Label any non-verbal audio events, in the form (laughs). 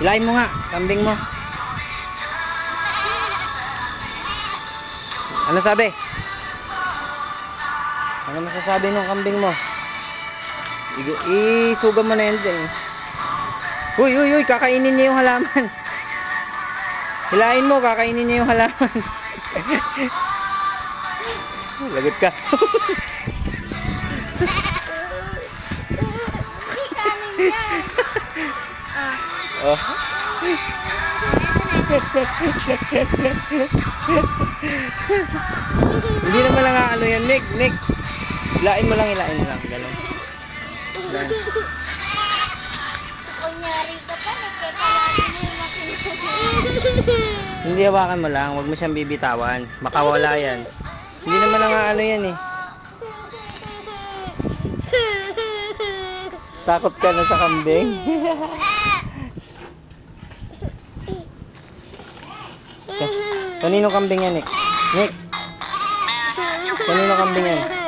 Hilahin mo nga, kambing mo. Ano sabi? Ano masasabi ng kambing mo? Isuga mo na yan dyan. Uy, uy, uy, kakainin niya yung halaman. (laughs) Hilahin mo, kakainin niya yung halaman. (laughs) Lagot ka. Kanin yan. (laughs) Oh. Hindi naman lang ano yan, Nick, Nick. Hilain mo lang, hilain mo lang. Ganun. Kunyari ka pa. Hindi hawakan mo lang, huwag mo siyang bibitawan. Makawala yan. Hindi naman lang ano yan eh. Takot ka na sa kambing. (laughs) Kanino kambing yan, Nick? Nick, kanino kambing yan?